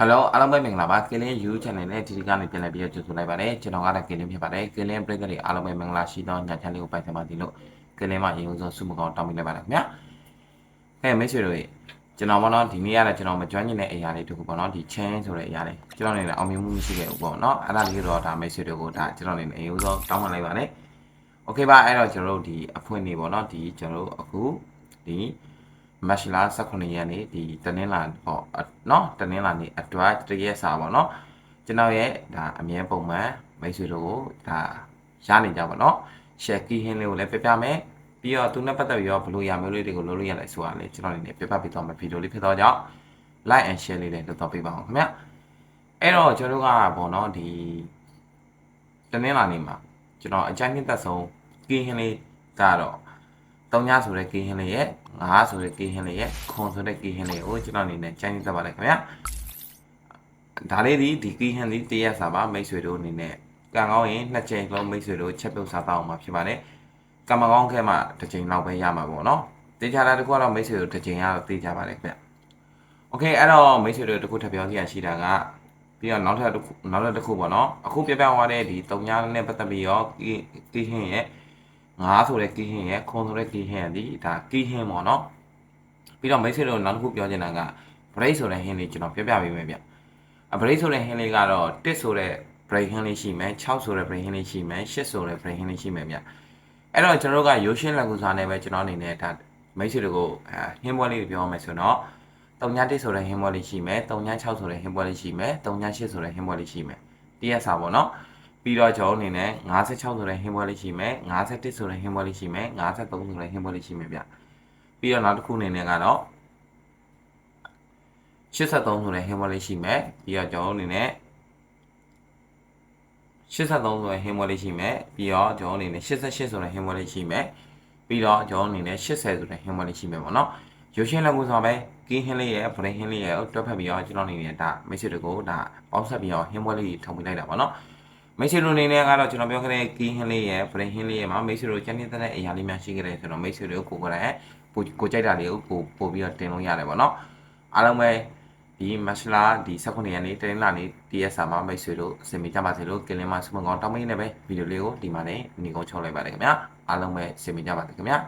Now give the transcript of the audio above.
Hello အားလုံးပဲမင်္ဂလာပါ Scaling You Channel နဲ့ဒီဒီကနေပြန်လည်ပြီးကြိုဆိုလိုက်ပါတယ်ကျွန်တော်ကတော့ Scaling ဖြစ်ပါတယ် Scaling ပရိသတ်တွေအားလုံးပဲမင်္ဂလာရှိသောညချမ်းလေးကိုပိုင်ဆိုင်ပါသည်လို့ Scaling မှာရေဦးဆုံးဆုမကောင်းတောင်းပေးလိုက်ပါတယ်ခင်ဗျာအဲမိတ်ဆွေတို့ကျွန်တော်မနော်ဒီနေ့ကတော့ကျွန်တော်မကျွမ်းကျင်တဲ့အရာလေးတခုပေါ့နော်ဒီ chain ဆိုတဲ့အရာလေးကျွန်တော်နေလည်းအောင်မြင်မှုမရှိခဲ့ဘူးပေါ့နော်အဲ့ဒါလေးတော့ဒါမိတ်ဆွေတို့ကိုဒါကျွန်တော်နေလည်းရေဦးဆုံးတောင်းပန်လိုက်ပါတယ် Okay ပါအဲ့တော့ကျွန်တော်တို့ဒီအဖွင့်နေပေါ့နော်ဒီကျွန်တော်တို့အခုဒီ မက်ရှလာ18ရက်နေ့ဒီတနင်္လာပေါ့เนาะတနင်္လာနေ့အတွက်တရက်စာပေါ့เนาะကျွန်တော်ရဲ့ဒါအမြဲပုံမှန်မိတ်ဆွေတို့ကိုဒါရနေကြပါเนาะ share key hin လေးကိုလည်းပြပြမယ်ပြီးတော့သူနဲ့ပတ်သက်ပြီးတော့ဘလို့ရမျိုးလေးတွေကိုလုပ်လို့ရလဲဆိုတာလေကျွန်တော်အနေနဲ့ပြပြပေးသွားမယ်ဗီဒီယိုလေးဖြစ်တော့ကြောင့် like and share လေးလည်းလုပ်တော့ပေးပါအောင်ခင်ဗျအဲ့တော့ကျွန်တော်တို့ကပေါ့เนาะဒီတနင်္လာနေ့မှာကျွန်တော်အကြိုက်နှစ်သက်ဆုံး key hin လေးကတော့ တုံးညဆိုတဲ့ key hin လေးရဲ့ငါးဆိုတဲ့ key hin လေးရဲ့ခွန်ဆိုတဲ့ key hin လေးကိုကျွန်တော်အနေနဲ့ကြိုက်နှစ်သက်ပါတယ်ခင်ဗျဒါလေးဒီဒီ key hin လေးတရက်စာပါမိတ်ဆွေတို့အနေနဲ့ကံကောင်းရင်နှစ်ချိန်လုံးမိတ်ဆွေတို့ချက်ပြုတ်စားတော့မှာဖြစ်ပါတယ်ကံမကောင်းခဲမှတစ်ချိန်လောက်ပဲရမှာပေါ့နော်တေချာတာတခုကတော့မိတ်ဆွေတို့တစ်ချိန်ရတော့တေချာပါတယ်ခင်ဗျโอเคအဲ့တော့မိတ်ဆွေတို့တခုထပ်ပြောကြရရှိတာကပြီးတော့နောက်ထပ်တစ်ခုနောက်ထပ်တစ်ခုပေါ့နော်အခုပြပြသွားတဲ့ဒီတုံညာနဲ့ပတ်သက်ပြီးရောကီကီဟင်းရဲ့ ငါးဆိုတဲ့ကီဟင်းရဲ့ခွန်ဆိုတဲ့ကီဟင်းရဲ့ဒီဒါကီဟင်းပေါ့နော်ပြီးတော့မိတ်ဆွေတို့နောက်တစ်ခုပြောချင်တာက break ဆိုတဲ့ဟင်းလေးကျွန်တော်ပြပြပေးမယ်ဗျအ break ဆိုတဲ့ဟင်းလေးကတော့တစ်ဆိုတဲ့ break ဟင်းလေးရှိမယ်6ဆိုတဲ့ break ဟင်းလေးရှိမယ်8ဆိုတဲ့ break ဟင်းလေးရှိမယ်ဗျအဲ့တော့ကျွန်တော်တို့ကရိုးရှင်းလက်ကူစားနဲ့ပဲကျွန်တော်အနေနဲ့ဒါမိတ်ဆွေတို့ကိုဟင်းပွဲလေးပြောမယ်ဆိုတော့3ည1ဆိုတဲ့ဟင်းပွဲလေးရှိမယ်3ည6ဆိုတဲ့ဟင်းပွဲလေးရှိမယ်3ည8ဆိုတဲ့ဟင်းပွဲလေးရှိမယ်တရက်စာပေါ့နော် ပြီးတော့ကျွန်တော်အနေနဲ့56ဆိုတဲ့ဟင်းပွဲလေးရှိမယ်51ဆိုတဲ့ဟင်းပွဲလေးရှိမယ်53ဆိုတဲ့ဟင်းပွဲလေးရှိမယ်ဗျပြီးတော့နောက်တစ်ခုအနေနဲ့ကတော့83ဆိုတဲ့ဟင်းပွဲလေးရှိမယ်ပြီးတော့ကျွန်တော်အနေနဲ့83ဆိုတဲ့ဟင်းပွဲလေးရှိမယ်ပြီးတော့ကျွန်တော်အနေနဲ့88ဆိုတဲ့ဟင်းပွဲလေးရှိမယ်ပြီးတော့ကျွန်တော်အနေနဲ့80ဆိုတဲ့ဟင်းပွဲလေးရှိမယ်ပေါ့နော်ရုပ်ရှင်လက်ကူဆောင်ပဲကင်းဟင်းလေးရဲ့ဗရင်ဟင်းလေးရဲ့တွက်ဖက်ပြီးတော့ကျွန်တော်အနေနဲ့ဒါမိတ်ဆွေတို့ကိုဒါပေါင်းဆက်ပြီးတော့ဟင်းပွဲလေးထောင်ပေးလိုက်တာပေါ့နော် မိတ်ဆွေတို့အနေနဲ့ကတော့ကျွန်တော်ပြောခဲ့တဲ့ကင်းဟင်းလေးရဲ့ဗရင်ဟင်းလေးရဲ့မှာမိတ်ဆွေတို့ကျန်နေတဲ့အရာလေးများရှိခဲ့တယ်ဆိုတော့မိတ်ဆွေတို့ကိုကိုယ်ကိုယ်တိုင်ကိုကိုကြိုက်တာလေးကိုပို့ပို့ပြီးတော့တင်လို့ရတယ်ပေါ့နော်အားလုံးပဲဒီမက်ရှလာဒီ16ရက်နေ့တင်းလာနေ့ TS မှာမိတ်ဆွေတို့အစီအမံကြပါစေလို့ကင်လင်မဆုမကောင်းတောင်းမင်းနဲ့ပဲဗီဒီယိုလေးကိုဒီမှာနေညီကုန်းချုပ်လိုက်ပါတယ်ခင်ဗျာအားလုံးပဲအစီအမံကြပါစေခင်ဗျာ